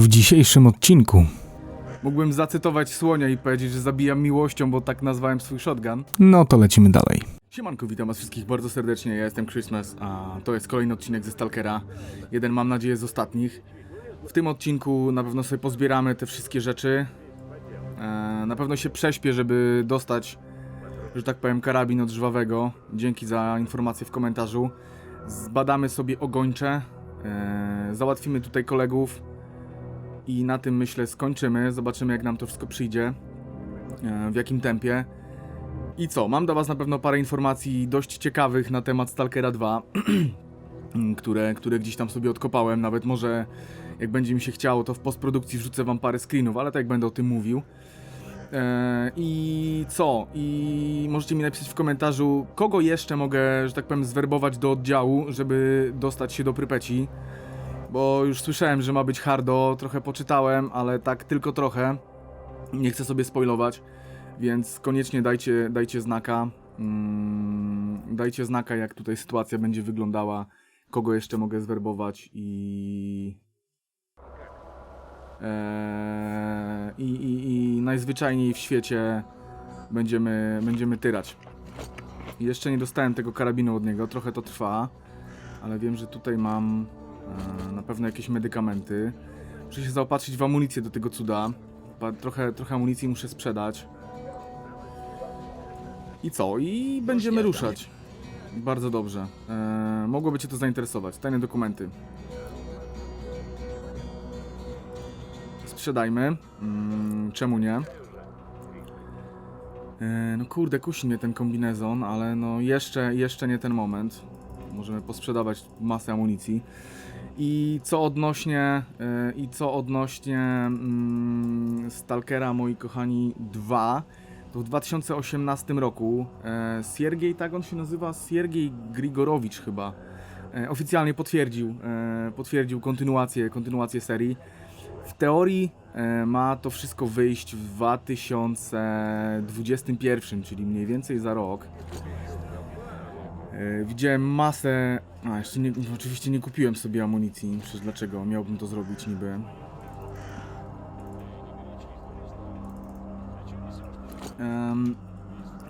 W dzisiejszym odcinku Mógłbym zacytować słonia i powiedzieć, że zabijam miłością, bo tak nazwałem swój shotgun. No to lecimy dalej. Siemanko, witam was wszystkich bardzo serdecznie, ja jestem Christmas, a to jest kolejny odcinek ze Stalkera. Jeden mam nadzieję z ostatnich. W tym odcinku na pewno sobie pozbieramy te wszystkie rzeczy. E, na pewno się prześpię, żeby dostać, że tak powiem, karabin od żwawego. Dzięki za informację w komentarzu. Zbadamy sobie ogończe. E, załatwimy tutaj kolegów. I na tym myślę skończymy. Zobaczymy jak nam to wszystko przyjdzie. E, w jakim tempie. I co? Mam dla Was na pewno parę informacji dość ciekawych na temat Stalkera 2, które, które gdzieś tam sobie odkopałem. Nawet może jak będzie mi się chciało, to w postprodukcji wrzucę Wam parę screenów, ale tak będę o tym mówił. Eee, I co? I możecie mi napisać w komentarzu, kogo jeszcze mogę, że tak powiem, zwerbować do oddziału, żeby dostać się do Prypeci. Bo już słyszałem, że ma być hardo, trochę poczytałem, ale tak tylko trochę. Nie chcę sobie spoilować. Więc koniecznie dajcie, dajcie znaka. Mm, dajcie znaka, jak tutaj sytuacja będzie wyglądała, kogo jeszcze mogę zwerbować i. Eee, i, i, I najzwyczajniej w świecie będziemy, będziemy tyrać. Jeszcze nie dostałem tego karabinu od niego, trochę to trwa, ale wiem, że tutaj mam e, na pewno jakieś medykamenty. Muszę się zaopatrzyć w amunicję do tego cuda. Trochę, trochę amunicji muszę sprzedać. I co? I będziemy ruszać. Bardzo dobrze. Eee, mogłoby Cię to zainteresować. Tajne dokumenty. Sprzedajmy. Mm, czemu nie? Eee, no kurde, kusi mnie ten kombinezon, ale no jeszcze, jeszcze nie ten moment. Możemy posprzedawać masę amunicji. I co odnośnie e, i co odnośnie mm, Stalkera, moi kochani, 2 to w 2018 roku e, Siergiej, tak on się nazywa? Siergiej Grigorowicz chyba. E, oficjalnie potwierdził, e, potwierdził kontynuację, kontynuację serii. W teorii e, ma to wszystko wyjść w 2021, czyli mniej więcej za rok. E, Widziałem masę. A, jeszcze nie, oczywiście nie kupiłem sobie amunicji. Przecież dlaczego miałbym to zrobić niby? Em,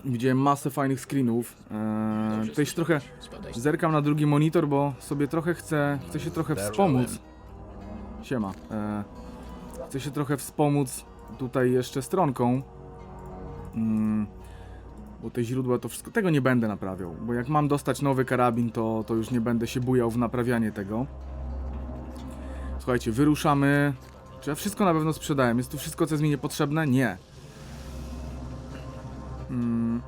widziałem masę fajnych screenów. E, tutaj się trochę zerkam na drugi monitor, bo sobie trochę chcę, chcę się trochę wspomóc. Siema. E, chcę się trochę wspomóc tutaj jeszcze stronką. Mm, bo te źródła to wszystko. Tego nie będę naprawiał. Bo jak mam dostać nowy karabin, to, to już nie będę się bujał w naprawianie tego. Słuchajcie, wyruszamy. Czy ja wszystko na pewno sprzedałem? Jest tu wszystko, co jest mi niepotrzebne? Nie. Mm.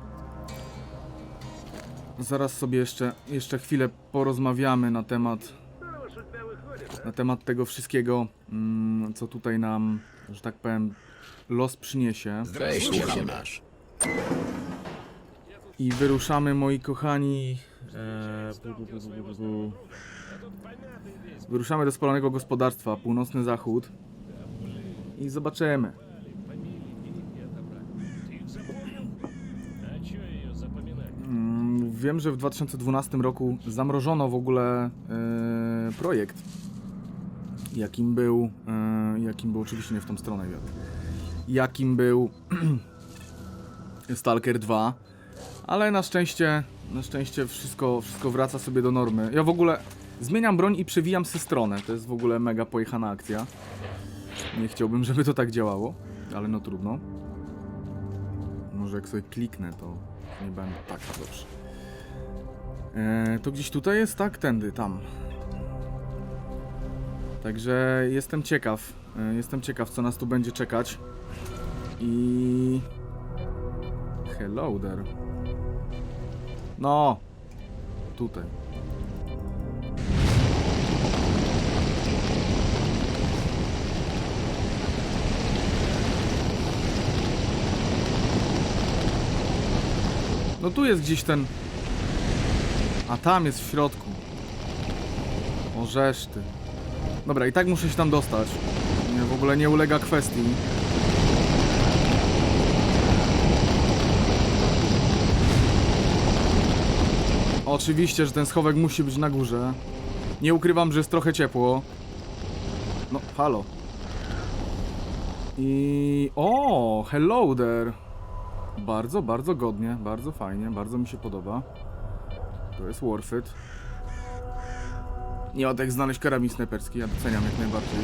Zaraz sobie jeszcze, jeszcze chwilę porozmawiamy na temat na temat tego wszystkiego, mm, co tutaj nam, że tak powiem, los przyniesie. Weź słucham nasz. I wyruszamy, moi kochani. E. Wyruszamy do spalonego gospodarstwa, północny zachód. I zobaczymy. Mm, Wiem, że w 2012 roku zamrożono w ogóle e, projekt. Jakim był. E, jakim był, oczywiście nie w tą stronę wiatr. Jakim był Stalker 2. Ale na szczęście, na szczęście wszystko, wszystko wraca sobie do normy. Ja w ogóle zmieniam broń i przewijam se stronę. To jest w ogóle mega pojechana akcja. Nie chciałbym, żeby to tak działało, ale no trudno. Może jak sobie kliknę, to nie będę tak dobrze. Eee, to gdzieś tutaj jest, tak? Tędy, tam. Także jestem ciekaw. E, jestem ciekaw, co nas tu będzie czekać. I... Hello there. No. Tutaj. No tu jest gdzieś ten... A tam jest w środku. O ty. Dobra, i tak muszę się tam dostać. Nie, w ogóle nie ulega kwestii. Oczywiście, że ten schowek musi być na górze. Nie ukrywam, że jest trochę ciepło. No, halo. I... O, hello there. Bardzo, bardzo godnie, bardzo fajnie, bardzo mi się podoba. To jest worth it. Nie ma tak znaleźć karabin snajperski, ja doceniam jak najbardziej.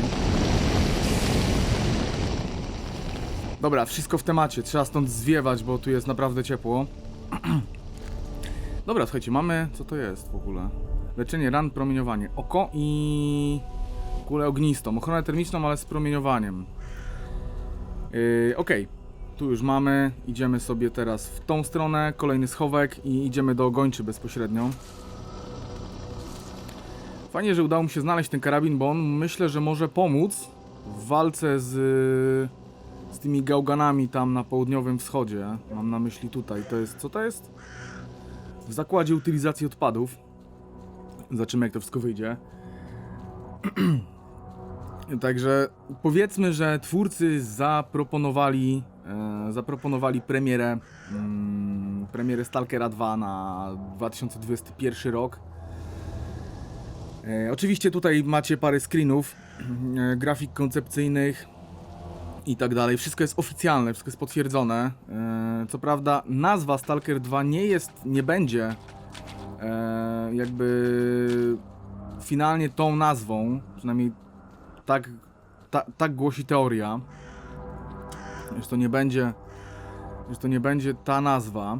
Dobra, wszystko w temacie, trzeba stąd zwiewać, bo tu jest naprawdę ciepło. Dobra, słuchajcie, mamy... co to jest w ogóle? Leczenie ran, promieniowanie. Oko i... kulę ognistą. Ochronę termiczną, ale z promieniowaniem. Yy, Okej, tu już mamy. Idziemy sobie teraz w tą stronę. Kolejny schowek i idziemy do gończy bezpośrednio. Fajnie, że udało mi się znaleźć ten karabin, bo on myślę, że może pomóc w walce z, z tymi gałganami tam na południowym wschodzie. Mam na myśli tutaj. To jest. Co to jest? W zakładzie utylizacji odpadów. Zobaczymy, jak to wszystko wyjdzie. Także powiedzmy, że twórcy zaproponowali, e, zaproponowali premierę, mm, premierę Stalkera 2 na 2021 rok. E, oczywiście tutaj macie parę screenów, e, grafik koncepcyjnych i tak dalej. Wszystko jest oficjalne, wszystko jest potwierdzone. E, co prawda nazwa Stalker 2 nie jest, nie będzie e, jakby finalnie tą nazwą, przynajmniej tak, ta, tak głosi teoria, że to nie będzie, że to nie będzie ta nazwa.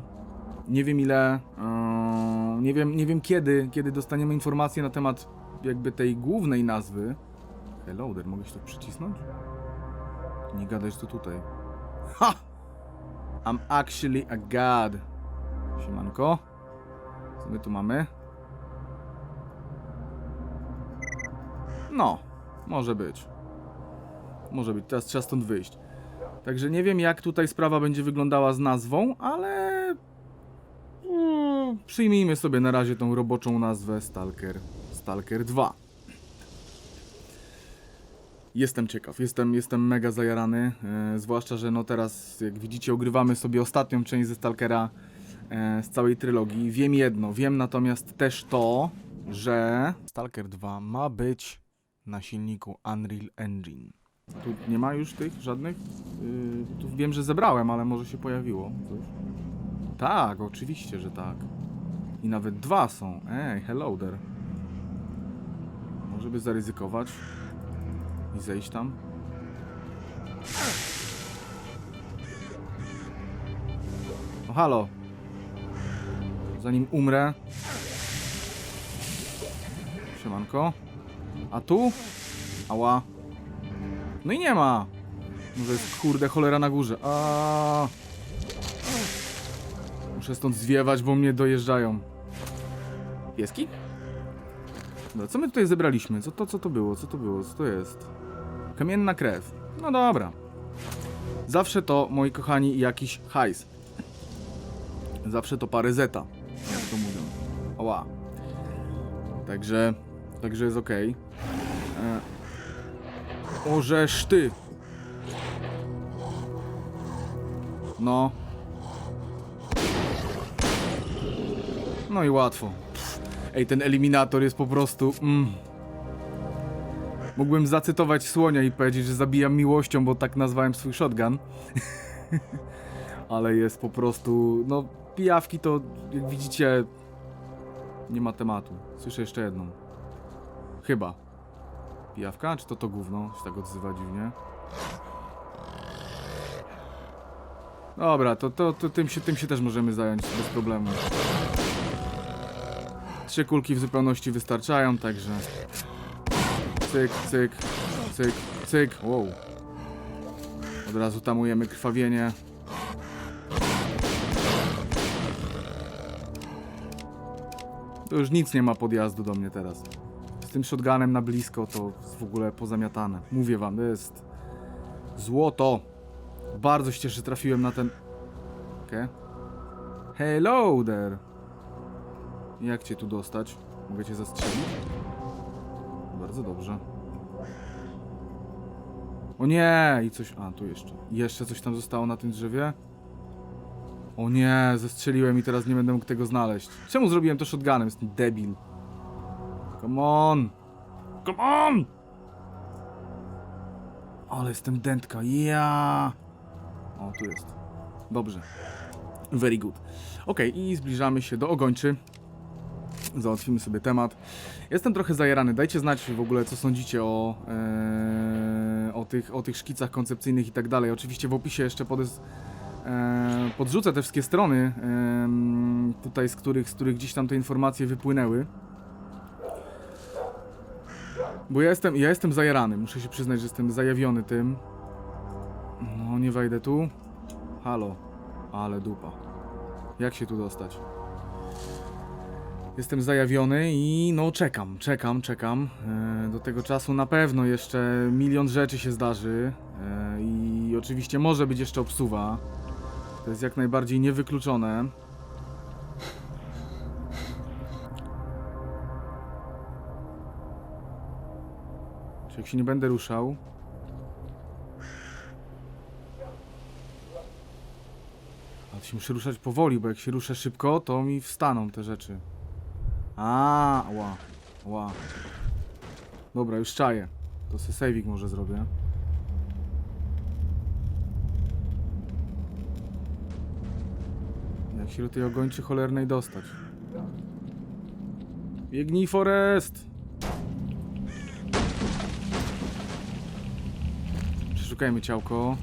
Nie wiem ile, e, nie wiem, nie wiem kiedy, kiedy dostaniemy informacje na temat jakby tej głównej nazwy. Hello mogę się to przycisnąć? Nie gadaj, że to tutaj. Ha! I'm actually a god. Siemanko. Co my tu mamy? No, może być. Może być, teraz trzeba stąd wyjść. Także nie wiem, jak tutaj sprawa będzie wyglądała z nazwą, ale. Mm, Przyjmijmy sobie na razie tą roboczą nazwę Stalker. Stalker 2. Jestem ciekaw, jestem, jestem mega zajarany. E, zwłaszcza, że no teraz, jak widzicie, ogrywamy sobie ostatnią część ze Stalkera e, z całej trylogii. Wiem jedno, wiem natomiast też to, że Stalker 2 ma być na silniku Unreal Engine. Tu nie ma już tych żadnych? Yy, tu wiem, że zebrałem, ale może się pojawiło coś. Tak, oczywiście, że tak. I nawet dwa są. Ej, hello there. Może by zaryzykować i zejść tam. No halo. Zanim umrę. Siemanko. A tu? Ała. No i nie ma. Może jest kurde cholera na górze. A. Muszę stąd zwiewać, bo mnie dojeżdżają. Pieski? Dobra, co my tutaj zebraliśmy? Co to, co to było? Co to było? Co to jest? Kamienna krew. No dobra. Zawsze to, moi kochani, jakiś hajs. Zawsze to parę zeta, jak to mówią. Oła. Także, także jest ok. E... Orzesz ty. No. No i łatwo. Ej, ten eliminator jest po prostu. Mm. Mógłbym zacytować słonia i powiedzieć, że zabijam miłością, bo tak nazwałem swój shotgun. Ale jest po prostu. No, pijawki to, jak widzicie, nie ma tematu. Słyszę jeszcze jedną. Chyba. Pijawka? Czy to to gówno? Się tak odzywa dziwnie. Dobra, to, to, to tym, się, tym się też możemy zająć bez problemu. Trzy kulki w zupełności wystarczają, także... Cyk, cyk, cyk, cyk. Wow. Od razu tamujemy krwawienie. To już nic nie ma podjazdu do mnie teraz. Z tym shotgunem na blisko to jest w ogóle pozamiatane. Mówię wam, to jest złoto. Bardzo się cieszę, trafiłem na ten... Okej. Hello there. Jak cię tu dostać? Mogę cię zastrzelić? Bardzo dobrze. O nie! I coś... A, tu jeszcze. Jeszcze coś tam zostało na tym drzewie? O nie, zestrzeliłem i teraz nie będę mógł tego znaleźć. Czemu zrobiłem to shotgunem? Jestem debil. Come on! Come on! Ale jestem dętka, ja. O, tu jest. Dobrze. Very good. Ok, i zbliżamy się do ogończy. Załatwimy sobie temat. Jestem trochę zajarany. Dajcie znać w ogóle, co sądzicie o, e, o, tych, o tych szkicach koncepcyjnych i tak dalej. Oczywiście w opisie jeszcze podes, e, podrzucę te wszystkie strony, em, tutaj z których, z których gdzieś tam te informacje wypłynęły. Bo ja jestem, ja jestem zajarany, muszę się przyznać, że jestem zajawiony tym. No, nie wejdę tu. Halo. Ale dupa. Jak się tu dostać? Jestem zajawiony i no czekam, czekam, czekam. E, do tego czasu na pewno jeszcze milion rzeczy się zdarzy. E, I oczywiście może być jeszcze obsuwa. To jest jak najbardziej niewykluczone. Czy jak się nie będę ruszał? Się muszę ruszać powoli, bo jak się ruszę szybko, to mi wstaną te rzeczy. A, ła, ła. Dobra, już czaję. To se saving może zrobię. Jak się do tej ogończy cholernej dostać? Biegnij, Forest! Przeszukajmy ciałko.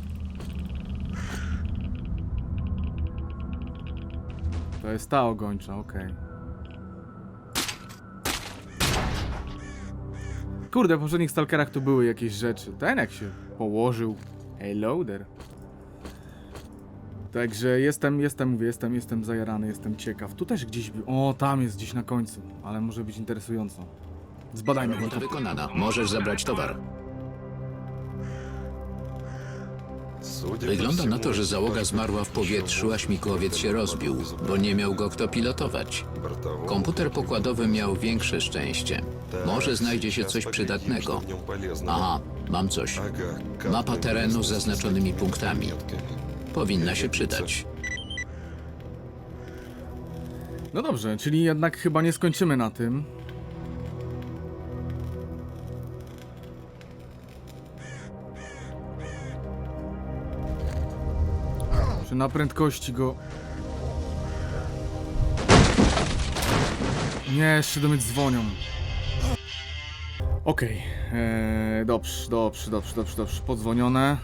To jest ta ogończa, okej. Kurde, w poprzednich Stalkerach tu były jakieś rzeczy. Ten jak się położył. Hello there. Także jestem, jestem, mówię, jestem, jestem zajarany, jestem ciekaw. Tu też gdzieś był. O, tam jest gdzieś na końcu, ale może być interesująco. Zbadajmy go. Robota wykonana. Możesz zabrać towar. Wygląda na to, że załoga zmarła w powietrzu, a śmigłowiec się rozbił, bo nie miał go kto pilotować. Komputer pokładowy miał większe szczęście. Może znajdzie się coś przydatnego. Aha, mam coś. Mapa terenu z zaznaczonymi punktami. Powinna się przydać. No dobrze, czyli jednak chyba nie skończymy na tym. Na prędkości go... Nie, jeszcze do mnie dzwonią. Okej, eee, dobrze, dobrze, dobrze, dobrze, dobrze, podzwonione.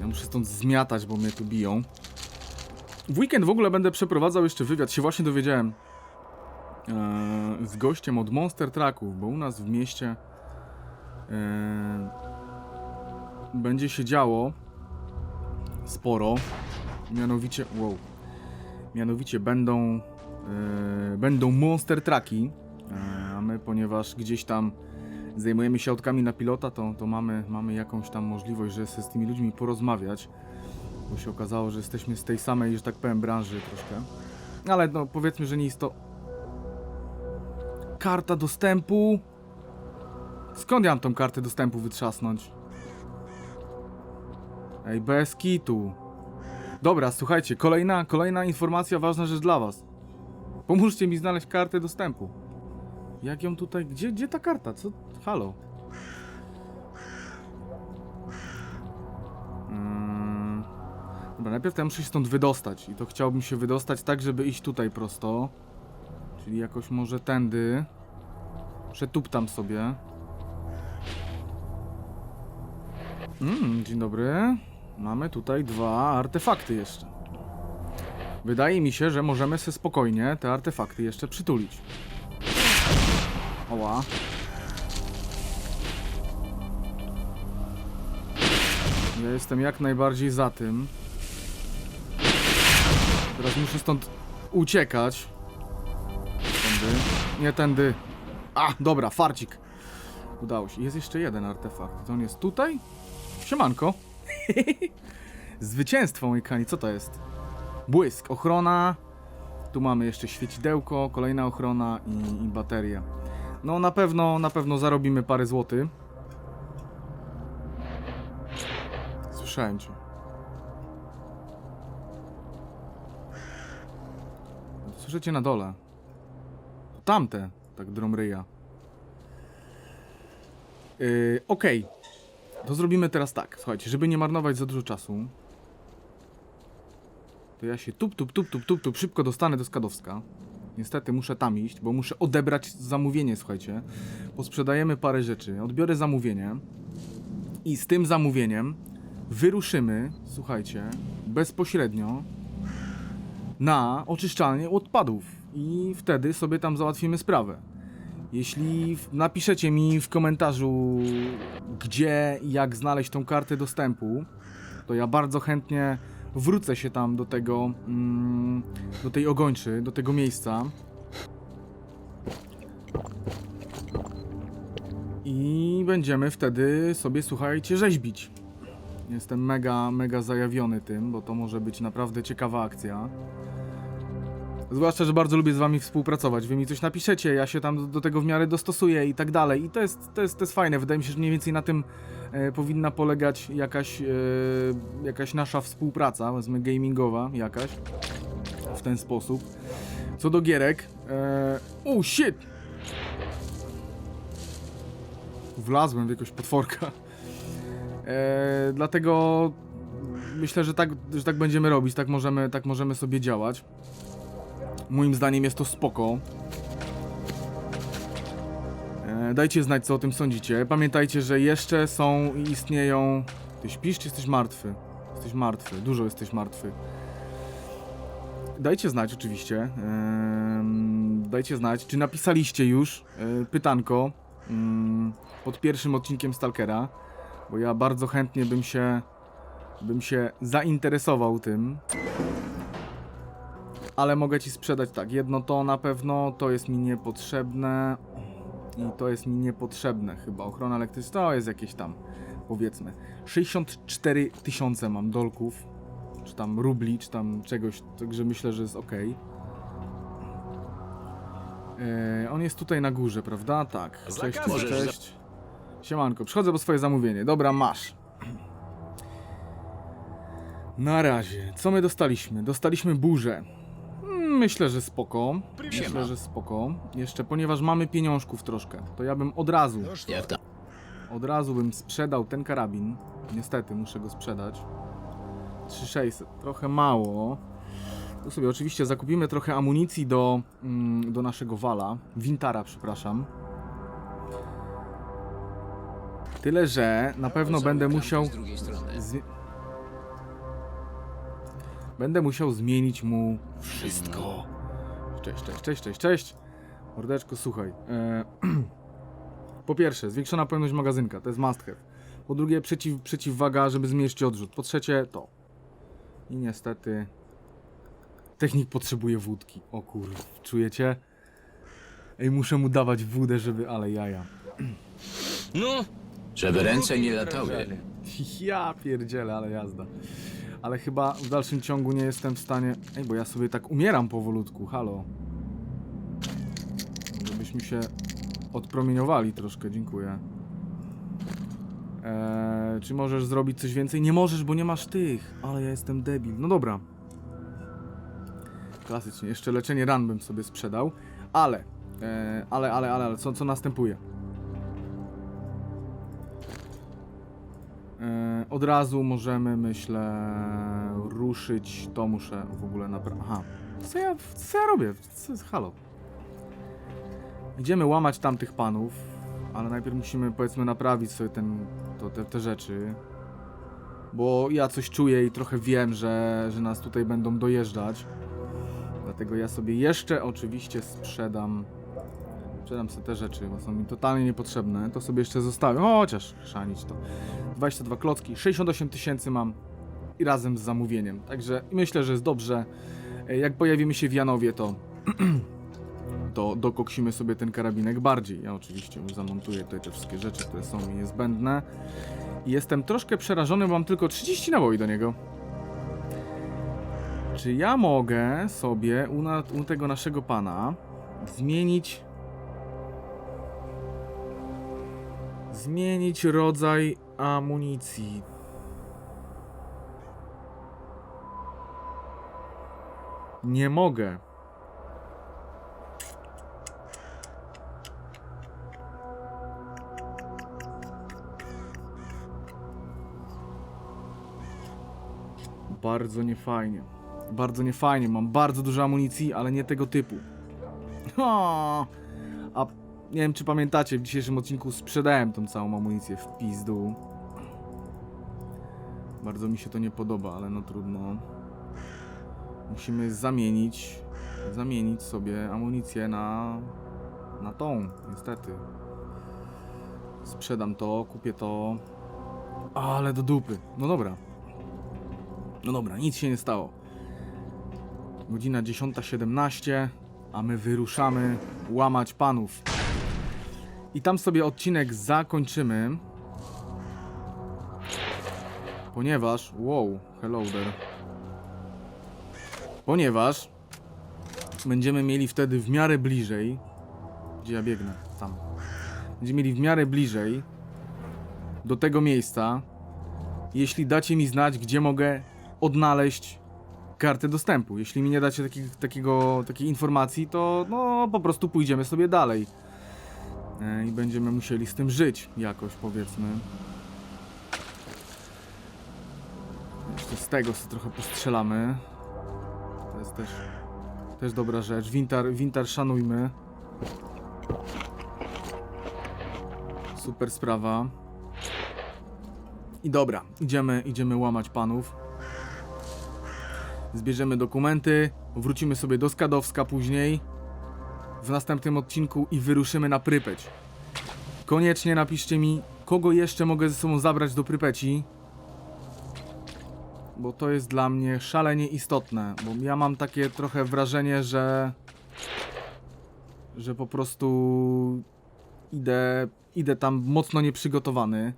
Ja muszę stąd zmiatać, bo mnie tu biją. W weekend w ogóle będę przeprowadzał jeszcze wywiad, się właśnie dowiedziałem. Eee, z gościem od Monster Trucków, bo u nas w mieście eee, będzie się działo sporo. Mianowicie, wow. Mianowicie będą eee, będą Monster Trucki, eee, a my ponieważ gdzieś tam zajmujemy się autami na pilota, to, to mamy, mamy jakąś tam możliwość, że z tymi ludźmi porozmawiać bo się okazało, że jesteśmy z tej samej, że tak powiem, branży troszkę. Ale no, powiedzmy, że nie jest to... Karta dostępu... Skąd ja mam tą kartę dostępu wytrzasnąć? Ej, bez kitu. Dobra, słuchajcie, kolejna, kolejna informacja, ważna rzecz dla was. Pomóżcie mi znaleźć kartę dostępu. Jak ją tutaj... Gdzie, gdzie ta karta? Co? Halo? Mm. Dobra, najpierw ja muszę się stąd wydostać i to chciałbym się wydostać tak, żeby iść tutaj prosto. Czyli jakoś może tędy. Przetuptam sobie. Mm, dzień dobry. Mamy tutaj dwa artefakty jeszcze. Wydaje mi się, że możemy sobie spokojnie te artefakty jeszcze przytulić. Oła. Ja jestem jak najbardziej za tym. Teraz muszę stąd uciekać. Tędy. Nie tędy. A, dobra, farcik. Udało się. Jest jeszcze jeden artefakt. To on jest tutaj? Siemanko. Zwycięstwo, moi kani. Co to jest? Błysk, ochrona. Tu mamy jeszcze świecidełko, kolejna ochrona i, i bateria. No na pewno, na pewno zarobimy parę złotych. Słyszałem cię. Słyszycie na dole. Tamte, tak dromryja. Yy, Okej. To zrobimy teraz tak, słuchajcie, żeby nie marnować za dużo czasu. To ja się tup, tup, tup, tup, tup, tup, szybko dostanę do Skadowska. Niestety muszę tam iść, bo muszę odebrać zamówienie, słuchajcie. Posprzedajemy parę rzeczy, odbiorę zamówienie. I z tym zamówieniem wyruszymy, słuchajcie, bezpośrednio na oczyszczalnię odpadów. I wtedy sobie tam załatwimy sprawę. Jeśli napiszecie mi w komentarzu, gdzie i jak znaleźć tą kartę dostępu, to ja bardzo chętnie wrócę się tam do tego, mm, do tej ogończy, do tego miejsca. I będziemy wtedy sobie, słuchajcie, rzeźbić. Jestem mega, mega zajawiony tym, bo to może być naprawdę ciekawa akcja. Zwłaszcza, że bardzo lubię z wami współpracować. Wy mi coś napiszecie, ja się tam do, tego w miarę dostosuję i tak dalej. I to jest, to jest, to jest fajne. Wydaje mi się, że mniej więcej na tym e, powinna polegać jakaś, e, jakaś nasza współpraca, powiedzmy gamingowa jakaś. W ten sposób. Co do gierek. E, oh shit! Wlazłem w jakąś potworka. E, dlatego myślę, że tak, że tak będziemy robić, tak możemy, tak możemy sobie działać. Moim zdaniem jest to spoko. E, dajcie znać, co o tym sądzicie. Pamiętajcie, że jeszcze są i istnieją. Ty śpisz, czy jesteś martwy? Jesteś martwy, dużo jesteś martwy. Dajcie znać, oczywiście. Dajcie znać, czy napisaliście już e, pytanko mm, pod pierwszym odcinkiem Stalkera, bo ja bardzo chętnie bym się bym się zainteresował tym. Ale mogę ci sprzedać tak, jedno to na pewno, to jest mi niepotrzebne i to jest mi niepotrzebne chyba. Ochrona elektryczna to jest jakieś tam, powiedzmy. 64 tysiące mam dolków, czy tam rubli, czy tam czegoś, także myślę, że jest ok. on jest tutaj na górze, prawda? Tak. Cześć, cześć, cześć. Siemanko, przychodzę po swoje zamówienie. Dobra, masz. Na razie, co my dostaliśmy? Dostaliśmy burzę. Myślę, że spoko. Myślę, że spoko. Jeszcze, ponieważ mamy pieniążków troszkę, to ja bym od razu, Jak tam? od razu bym sprzedał ten karabin. Niestety, muszę go sprzedać. 3600, trochę mało. Tu sobie oczywiście zakupimy trochę amunicji do, mm, do naszego wala. Wintara, przepraszam. Tyle, że na pewno będę musiał... Z drugiej strony. Z... Będę musiał zmienić mu wszystko. Cześć, cześć, cześć, cześć, cześć. Mordeczko, słuchaj. E... po pierwsze, zwiększona pojemność magazynka, to jest must have. Po drugie, przeciw, przeciwwaga, żeby zmniejszyć odrzut. Po trzecie, to. I niestety... Technik potrzebuje wódki. O kurwa, czujecie? Ej, muszę mu dawać wódę, żeby... Ale jaja. No, Żeby ręce nie latały. Ja pierdzielę, ale jazda. Ale chyba w dalszym ciągu nie jestem w stanie... Ej, bo ja sobie tak umieram powolutku, halo. Żebyśmy się odpromieniowali troszkę, dziękuję. Eee, czy możesz zrobić coś więcej? Nie możesz, bo nie masz tych. Ale ja jestem debil. No dobra. Klasycznie. Jeszcze leczenie ran bym sobie sprzedał. Ale, eee, ale, ale, ale, ale, co, co następuje? Od razu możemy, myślę, ruszyć. To muszę w ogóle naprawdę. Aha. Co ja, co ja robię? Co halo? Idziemy łamać tamtych panów, ale najpierw musimy, powiedzmy, naprawić sobie ten, to, te, te rzeczy. Bo ja coś czuję i trochę wiem, że, że nas tutaj będą dojeżdżać. Dlatego ja sobie jeszcze oczywiście sprzedam. Sprzedam sobie te rzeczy, bo są mi totalnie niepotrzebne. To sobie jeszcze zostawię. Chociaż szanić to. 22 klocki, 68 tysięcy mam i razem z zamówieniem. Także myślę, że jest dobrze. E, Jak pojawimy się w Janowie, to to dokoksimy sobie ten karabinek bardziej. Ja oczywiście zamontuję tutaj te wszystkie rzeczy, które są mi niezbędne. Jestem troszkę przerażony, bo mam tylko 30 naboi do niego. Czy ja mogę sobie u, na, u tego naszego pana zmienić Zmienić rodzaj amunicji. Nie mogę. Bardzo niefajnie. Bardzo niefajnie. Mam bardzo dużo amunicji, ale nie tego typu nie wiem, czy pamiętacie, w dzisiejszym odcinku sprzedałem tą całą amunicję w pizdu. Bardzo mi się to nie podoba, ale no trudno. Musimy zamienić, zamienić sobie amunicję na, na tą, niestety. Sprzedam to, kupię to. Ale do dupy. No dobra. No dobra, nic się nie stało. Godzina 10.17, a my wyruszamy łamać panów. I tam sobie odcinek zakończymy. Ponieważ. Wow, hello there. Ponieważ będziemy mieli wtedy w miarę bliżej. Gdzie ja biegnę? Tam. Będziemy mieli w miarę bliżej do tego miejsca. Jeśli dacie mi znać, gdzie mogę odnaleźć kartę dostępu. Jeśli mi nie dacie takich, takiego, takiej informacji, to no po prostu pójdziemy sobie dalej. E, I będziemy musieli z tym żyć jakoś, powiedzmy. Jeszcze z tego sobie trochę postrzelamy. To jest też, też dobra rzecz. Winter, winter szanujmy. Super sprawa. I dobra, idziemy, idziemy łamać panów. Zbierzemy dokumenty, wrócimy sobie do Skadowska później w następnym odcinku i wyruszymy na Prypeć. Koniecznie napiszcie mi, kogo jeszcze mogę ze sobą zabrać do Prypeci. Bo to jest dla mnie szalenie istotne, bo ja mam takie trochę wrażenie, że że po prostu idę, idę tam mocno nieprzygotowany.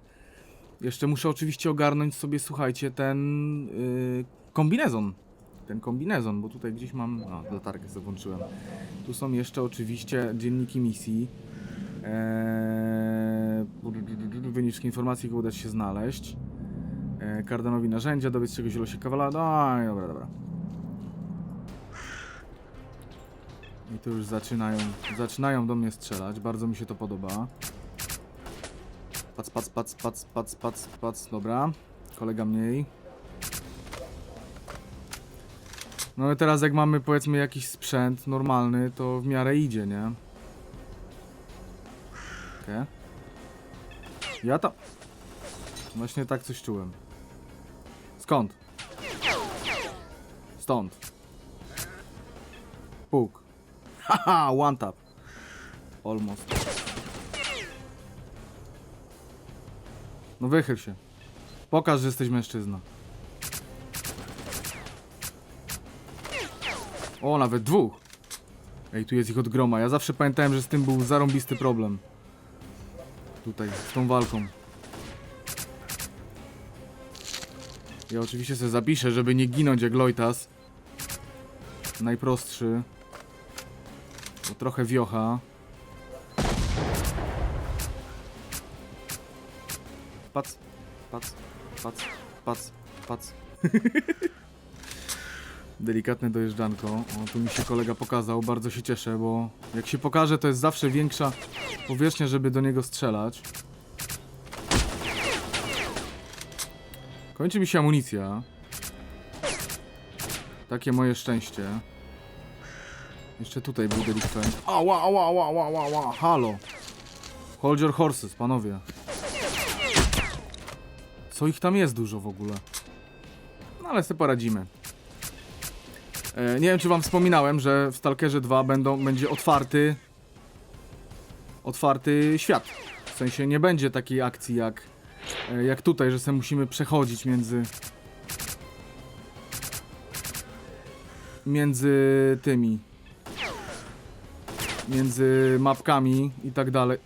Jeszcze muszę oczywiście ogarnąć sobie, słuchajcie, ten yy, kombinezon. Ten kombinezon, bo tutaj gdzieś mam. A, latarkę sobie włączyłem. Tu są jeszcze oczywiście dzienniki misji. Eee, wyniczki informacji, jakie uda się znaleźć. Eee, kardanowi narzędzia, dowiedz czegoś o losie kawala. No, dobra, dobra. I tu już zaczynają, zaczynają do mnie strzelać. Bardzo mi się to podoba. Pac, pac, pac, pac, pac, pac, pac. Dobra. Kolega mniej. No i teraz jak mamy powiedzmy jakiś sprzęt normalny, to w miarę idzie, nie? Okej. Ja to... Właśnie tak coś czułem. Skąd? Stąd. Puk. Haha, one tap. Almost. No wychyl się. Pokaż, że jesteś mężczyzna. O, nawet dwóch. Ej, tu jest ich od groma. Ja zawsze pamiętałem, że z tym był zarąbisty problem. Tutaj, z tą walką. Ja oczywiście sobie zapiszę, żeby nie ginąć jak Lojtas. Najprostszy. Bo trochę wiocha. Pac, pac, pac, pac, pac. Delikatne dojeżdżanko. O, tu mi się kolega pokazał, bardzo się cieszę, bo jak się pokaże, to jest zawsze większa powierzchnia, żeby do niego strzelać. Kończy mi się amunicja. Takie moje szczęście. Jeszcze tutaj był delikwent. Ała, ała, ała, ała, ała, ała, halo. Hold your horses, panowie. Co ich tam jest dużo w ogóle? No ale sobie poradzimy. E, nie wiem, czy wam wspominałem, że w Stalkerze 2 będą, będzie otwarty otwarty świat. W sensie nie będzie takiej akcji jak, e, jak tutaj, że sobie musimy przechodzić między między tymi między mapkami i tak dalej.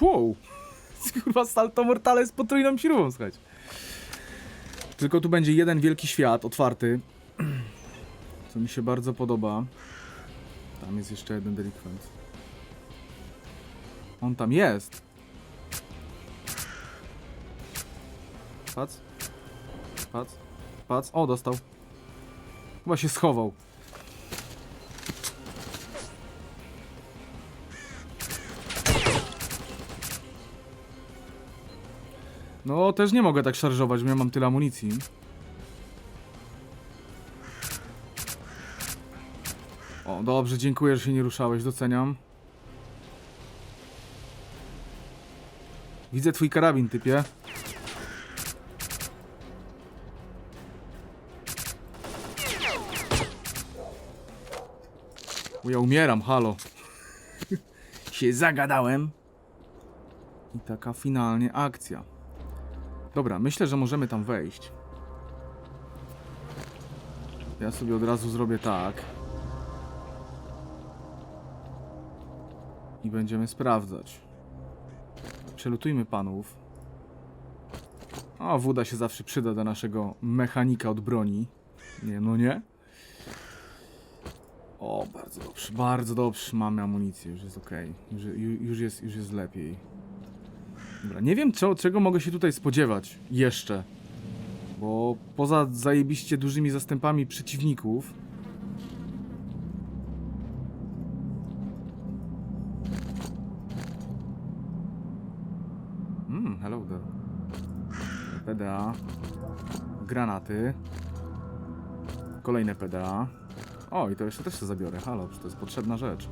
Wow! Kurwa, Salto Mortale z potrójną śrubą, słuchajcie. Tylko tu będzie jeden wielki świat otwarty, co mi się bardzo podoba. Tam jest jeszcze jeden delikwent. On tam jest. Pac. Pac. Pac. O, dostał. Chyba się schował. No, też nie mogę tak szarżować, bo ja mam tyle amunicji. Dobrze, dziękuję, że się nie ruszałeś, doceniam. Widzę twój karabin, typie. Bo ja umieram, halo. się zagadałem. I taka finalnie akcja. Dobra, myślę, że możemy tam wejść. Ja sobie od razu zrobię tak. I będziemy sprawdzać. Przelutujmy panów. O, woda się zawsze przyda do naszego mechanika od broni. Nie, no nie? O, bardzo dobrze, bardzo dobrze. Mamy amunicję, już jest ok. Już, ju- już, jest, już jest lepiej. Dobra, nie wiem co, czego mogę się tutaj spodziewać jeszcze. Bo poza zajebiście dużymi zastępami przeciwników. Granaty. Kolejne PDA. O, i to jeszcze też sobie zabiorę. Halo, to jest potrzebna rzecz.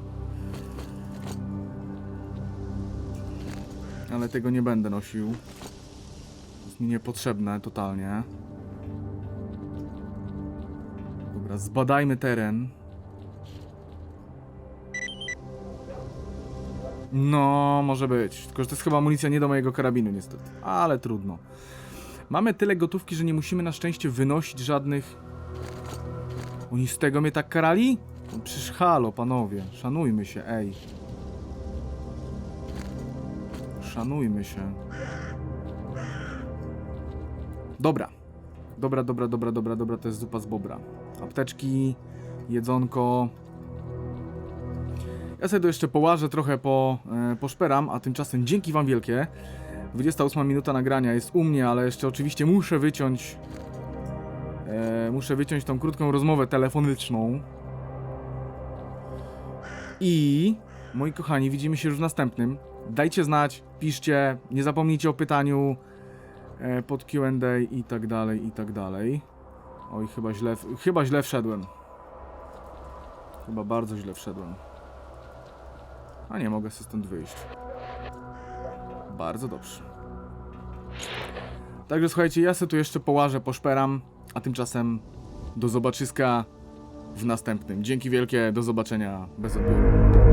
Ale tego nie będę nosił. Jest mi niepotrzebne totalnie. Dobra, zbadajmy teren. No, może być. Tylko, że to jest chyba amunicja nie do mojego karabinu, niestety. Ale trudno. Mamy tyle gotówki, że nie musimy na szczęście wynosić żadnych... Oni z tego mnie tak karali? No Przecież halo, panowie. Szanujmy się, ej. Szanujmy się. Dobra. Dobra, dobra, dobra, dobra, dobra, to jest zupa z bobra. Apteczki, jedzonko. Ja sobie to jeszcze połażę, trochę po, e, poszperam, a tymczasem dzięki wam wielkie. 28 minuta nagrania jest u mnie, ale jeszcze oczywiście muszę wyciąć e, muszę wyciąć tą krótką rozmowę telefoniczną. I moi kochani, widzimy się już w następnym. Dajcie znać, piszcie, nie zapomnijcie o pytaniu e, pod Q&A i tak dalej, i tak dalej. Oj, chyba źle, chyba źle wszedłem. Chyba bardzo źle wszedłem. A nie, mogę sobie stąd wyjść. Bardzo dobrze. Także słuchajcie, ja sobie tu jeszcze połażę, poszperam, a tymczasem do zobaczyska w następnym. Dzięki wielkie, do zobaczenia bez odbioru.